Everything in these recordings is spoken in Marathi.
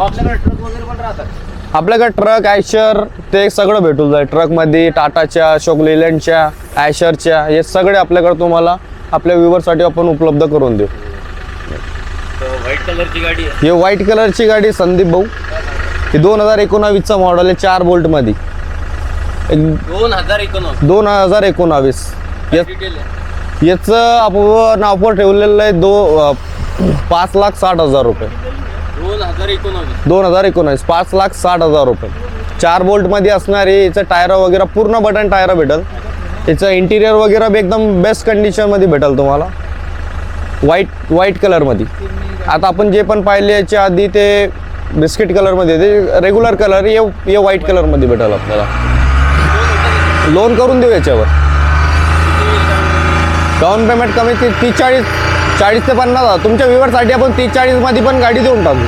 आपल्याकडे ट्रक वगैरे पण राहतात. आपल्याकडे ट्रक ॲशर ते सगळं भेटून जाईल. ट्रकमध्ये टाटाच्या अशोक लेलँडच्या ॲशरच्या हे सगळे आपल्याकडे तुम्हाला आपल्या व्ह्युअरसाठी आपण उपलब्ध करून देऊ. व्हाईट कलरची गाडी आहे. ही व्हाईट कलरची गाडी संदीप भाऊ. ही दोन हजार एकोणावीसचा मॉडेल आहे चार बोल्टमध्ये एक दोन हजार एकोणवीस. दोन हजार एकोणावीस. या डिटेल आहे? याचं आपण ऑफर ठेवलेलं आहे दो अं, पाच लाख साठ हजार रुपये. दोन हजार एकोणवीस. दोन हजार एकोणावीस पाच लाख साठ हजार रुपये. चार बोल्टमध्ये असणारे याचं टायर वगैरे पूर्ण बटन टायर भेटेल. याचं इंटिरियर वगैरे एकदम बेस्ट कंडिशनमध्ये भेटेल तुम्हाला. व्हाईट व्हाईट कलरमध्ये आता आपण जे पण पाहिले याच्या आधी ते बिस्किट कलरमध्ये ते रेग्युलर कलर हे हे व्हाईट कलरमध्ये भेटेल आपल्याला. लोन करून देऊ याच्यावर. डाऊन पेमेंट कमी ती तीस चाळीस चाळीस ते पन्नास हजार. तुमच्या विवरसाठी आपण तीस चाळीसमध्ये पण गाडी देऊन टाकू.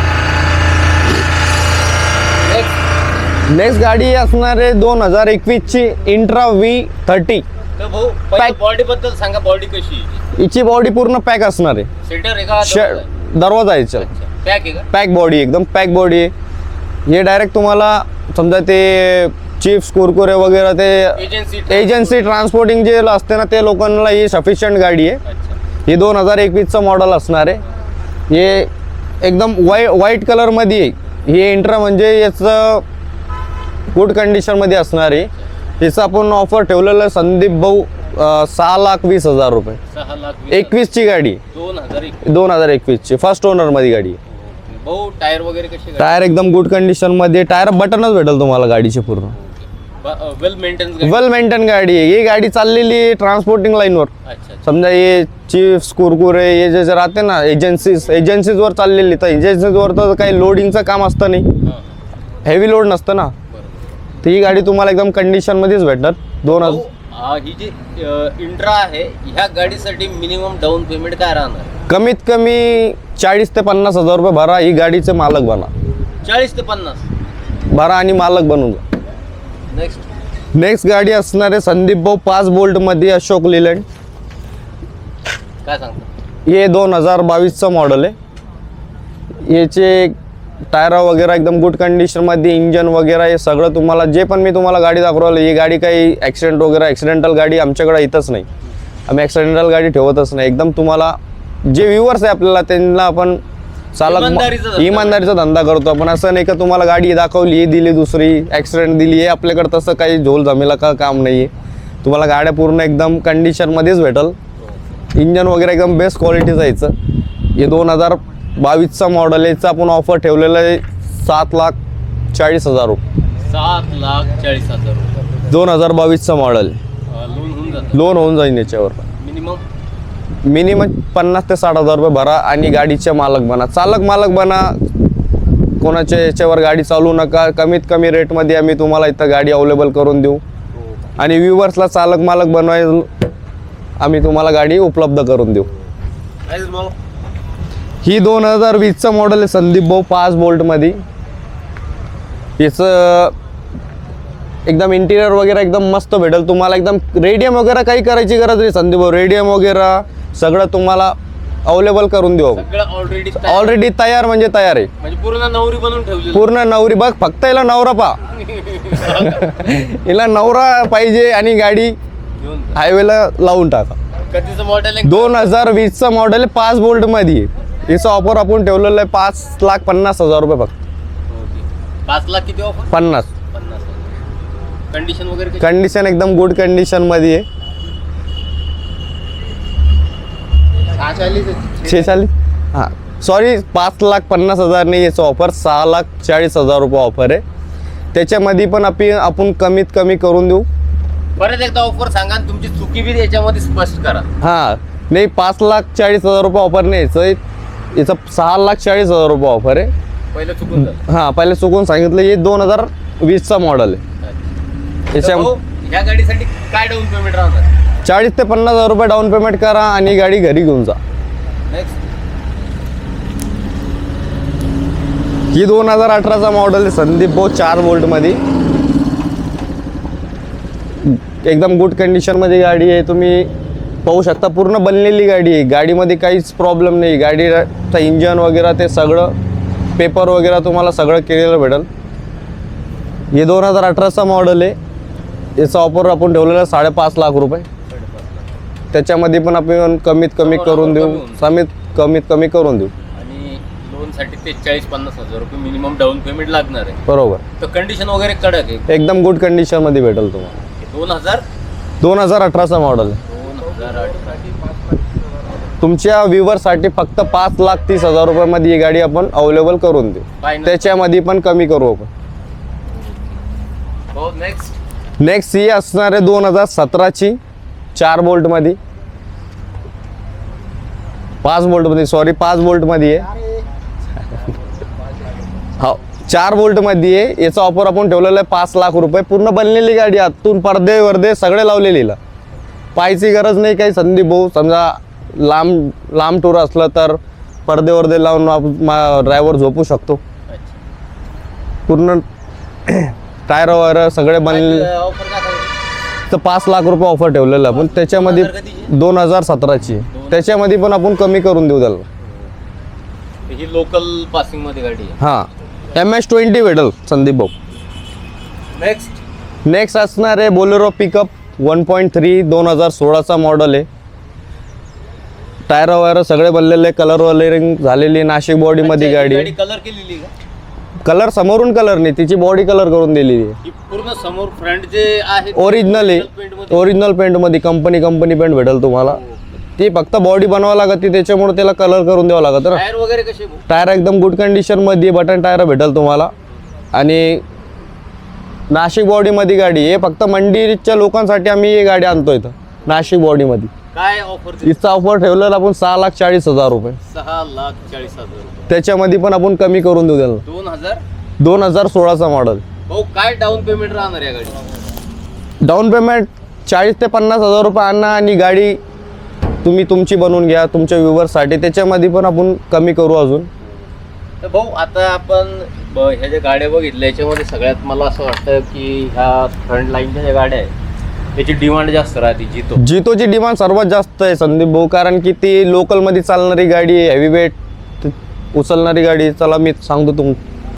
नेक्स्ट गाडी असणार आहे दोन हजार एकवीसची इंट्रा व्ही थर्टी. बॉडी बद्दल सांगा बॉडी कशी हिची बॉडी पूर्ण पॅक असणार आहे. दरवाजा आहे? पॅक बॉडी एकदम पॅक बॉडी आहे. हे डायरेक्ट तुम्हाला समजा ते चिप्स कुरकुरे वगैरे ते एजन्सी ट्रान्सपोर्टिंग जे असते ना ते लोकांना ही सफिशियंट गाडी आहे. हे दोन हजार एकवीसचं मॉडेल असणार आहे. हे एकदम वाई व्हाईट कलरमध्ये हे इंट्रा म्हणजे याचं गुड कंडिशनमध्ये असणार आहे. याचं आपण ऑफर ठेवलेलं आहे संदीप भाऊ सहा लाख वीस हजार रुपये. एकवीसची गाडी. दोन हजार एकवीसची फर्स्ट ओनरमध्ये गाडी आहे. भाऊ टायर वगैरे कसे टायर एकदम गुड कंडिशनमध्ये टायर बटनच भेटेल तुम्हाला गाडीचे पूर्ण. वेल मेंटेन गाडी. वेल मेंटेन गाडी आहे. ही गाडी चाललेली ट्रान्सपोर्टिंग लाईनवर. समजा हे चिप्स कुरकुरे हे जे जे राहते ना एजन्सीज एजन्सीजवर चाललेली तर एजन्सीजवर तर काही लोडिंगचं काम असतं नाही. हेवी लोड नसतं ना. तर ही गाडी तुम्हाला एकदम कंडिशनमध्येच भेटणार. दोन हजार ही जी इंट्रा आहे ह्या गाडीसाठी मिनिमम डाऊन पेमेंट काय राहणार? कमीत कमी चाळीस ते पन्नास हजार रुपये भरा ही गाडीचे मालक बना. चाळीस ते पन्नास? भरा आणि मालक बनून जा. नेक्स्ट नेक्स्ट गाडी असणार आहे संदीप भाऊ पाच बोल्टमध्ये अशोक लिलँड. काय सांगता? हे दोन हजार बावीसचं मॉडेल आहे. याचे टायर वगैरे एकदम गुड कंडिशनमध्ये इंजन वगैरे हे सगळं तुम्हाला जे पण मी तुम्हाला गाडी दाखवलं ही गाडी काही ॲक्सिडेंट वगैरे ॲक्सिडेंटल गाडी आमच्याकडे येतच नाही. आम्ही ॲक्सिडेंटल गाडी ठेवतच नाही. एकदम तुम्हाला जे व्ह्युअर्स आहे आपल्याला त्यांना आपण इमानदारीचा चालक धंदा. इमानदारीचा धंदा करतो. आपण असं नाही का तुम्हाला गाडी दाखवली ही दिली दुसरी ॲक्सिडेंट दिली हे आपल्याकडे तसं काही झोल जमेला का काम नाही आहे तुम्हाला गाड्या पूर्ण एकदम कंडिशनमध्येच भेटल. इंजन वगैरे एकदम बेस्ट क्वालिटीचं यायचं हे दोन हजार बावीसचा मॉडेल याचं आपण ऑफर ठेवलेलं आहे सात लाख चाळीस हजार रुपये. सात लाख चाळीस हजार रुपये. दोन हजार बावीसचं मॉडेल लोन होऊन जातं. लोन होऊन जाईल याच्यावर. मिनिमम मिनिमम पन्नास ते साठ हजार रुपये भरा आणि गाडीचे मालक बना. चालक मालक बना. कोणाच्या याच्यावर गाडी चालू नका. कमीत कमी रेटमध्ये आम्ही तुम्हाला इथं गाडी अवेलेबल करून देऊ. आणि व्ह्युअर्सला चालक मालक बनवायला आम्ही तुम्हाला गाडी उपलब्ध करून देऊ. ही दोन हजार वीसचं मॉडेल आहे संदीप भाऊ पाच बोल्टमध्ये. याचं एकदम इंटिरियर वगैरे एकदम मस्त भेटेल. तुम्हाला एकदम रेडियम वगैरे काही करायची गरज नाही संदीप भाऊ. रेडियम वगैरे सगळं तुम्हाला अवेलेबल करून देऊ. ऑलरेडी ऑलरेडी तयार. म्हणजे तयार आहे. म्हणजे पूर्ण नवरी बनवून ठेवली पूर्ण नवरी बघ फक्त हिला नवरा पा हिला नवरा पाहिजे आणि गाडी हायवेला लावून टाका. कधीचं मॉडेल आहे? दोन हजार वीसचं मॉडेल पाच बोल्टमध्ये. आहे याचं ऑफर आपण ठेवलेलं आहे पाच लाख पन्नास हजार रुपये फक्त. ओके. पाच लाख किती ऑफर पन्नास. पन्नास कंडिशन वगैरे कशी? कंडिशन एकदम गुड कंडिशनमध्ये आहे. शेचाळीस हां. सॉरी पाच लाख पन्नास हजार नाही याचं ऑफर सहा लाख चाळीस हजार रुपये ऑफर आहे. त्याच्यामध्ये पण आपी आपण कमीत कमी करून देऊ. परत एकदा ऑफर सांगा आणि तुमची चुकी बी याच्यामध्ये स्पष्ट करा. हां नाही पाच लाख चाळीस हजार रुपये ऑफर नाही याचं याचं सहा लाख चाळीस हजार रुपये ऑफर आहे. पहिलं चुकून झालं. हां पहिले चुकून सांगितलं हे दोन हजार वीसचा मॉडेल आहे. तर याच्या भाऊ, ह्या गाडीसाठी काय डाऊन पेमेंट राहणार? चाळीस ते पन्नास हजार रुपये डाऊन पेमेंट करा आणि गाडी घरी घेऊन जा. नेक्स्ट ही दोन हजार अठराचा मॉडेल आहे संदीप भाऊ चार वोल्टमध्ये एकदम गुड कंडिशनमध्ये गाडी आहे. तुम्ही पाहू शकता पूर्ण बनलेली गाडी आहे. गाडीमध्ये काहीच प्रॉब्लेम नाही. गाडीचं इंजन वगैरे ते सगळं पेपर वगैरे तुम्हाला सगळं केलेलं भेटेल. हे दोन हजार अठराचा मॉडेल आहे. याचा ऑफर आपण ठेवलेला साडेपाच लाख रुपये. त्याच्यामध्ये पण आपण कमीत कमी करून देऊ. समीत कमीत कमी करून देऊ. आणि लोनसाठी ते चाळीस पन्नास हजार रुपये मिनिमम डाऊन पेमेंट लागणार आहे. बरोबर. तर कंडिशन वगैरे कडक आहे. एकदम गुड कंडिशनमध्ये भेटेल तुम्हाला. दोन हजार दोन हजार अठराचा मॉडेल दोन हजार तुमच्या व्ह्युअरसाठी फक्त पाच लाख तीस हजार रुपयामध्ये ही गाडी आपण अवेलेबल करून देऊ. Final. त्याच्यामध्ये पण कमी करू आपण. हो नेक्स्ट नेक्स्ट ही असणार आहे दोन हजार सतराची चार बोल्टमध्ये. पाच बोल्टमध्ये सॉरी पाच बोल्टमध्ये आहे. चार बोल्टमध्ये आहे याचा ऑफर आपण ठेवलेला आहे पाच लाख रुपये. पूर्ण बनलेली गाडी आतून पडदे वरदे सगळे लावलेली हिला. पाहायची गरज नाही काही. संदीप भाऊ समजा लांब लांब टूर असलं तर पडदे वरदे लावून ड्रायव्हर झोपू शकतो. पूर्ण टायर वगैरे सगळे सांगितलं? तर पाच लाख रुपये ऑफर ठेवलेलं आपण त्याच्यामध्ये दोन हजार सतराची. त्याच्यामध्ये पण आपण कमी करून देऊ त्याला. ही लोकल पासिंगमध्ये गाडी हां. एम एस ट्वेंटी भेटेल संदीप भाऊ नेक्स्ट नेक्स्ट असणार आहे Bolero pickup one point three दोन हजार सोळाचा मॉडल आहे. टायर वगैरे सगळे बनलेले कलर वलेरिंग झालेली नाशिक बॉडीमध्ये गाडी. गाडी कलर केलेली का? कलर समोरून कलर नाही तिची बॉडी कलर करून दिलेली आहे. ही पूर्ण समोर फ्रंट जे आहे ओरिजिनल paint मध्ये. ओरिजिनल पेंटमध्ये कंपनी कंपनी पेंट भेटेल तुम्हाला. ती फक्त बॉडी बनवावं लागते त्याच्यामुळे त्याला कलर करून द्यावं लागत ना. टायर वगैरे कसे भाऊ? टायर एकदम गुड कंडिशनमध्ये बटन टायर भेटेल तुम्हाला. आणि नाशिक बॉडीमध्ये गाडी आहे फक्त मंडीच्या लोकांसाठी आम्ही ही गाडी आणतो इथं. नाशिक बॉडीमध्ये काय ऑफर हिचा ऑफर ठेवलेला आपण सहा लाख चाळीस हजार रुपये. सहा लाख चाळीस हजार रुपये. त्याच्यामध्ये पण आपण कमी करून देऊ त्याला. दोन हजार? दोन हजार सोळाचा मॉडेल भाऊ काय डाऊन पेमेंट राहणार या गाडी डाऊन पेमेंट चाळीस ते पन्नास हजार रुपये आणा आणि गाडी तुम्ही तुमची बनवून घ्या तुमच्या व्ह्युअरसाठी त्याच्यामध्ये पण आपण कमी करू अजून. तर भाऊ आता आपण ब- ह्या ज्या गाड्या बघितल्या याच्यामध्ये सगळ्यात मला असं वाटतं की ह्या फ्रंट लाईनच्या ज्या गाड्या आहेत त्याची डिमांड जास्त राहते जितो. जितोची डिमांड सर्वात जास्त आहे संदीप भाऊ. कारण की ती लोकलमध्ये चालणारी गाडी आहे हेवी वेट उचलणारी गाडी. चला मी सांगतो तुम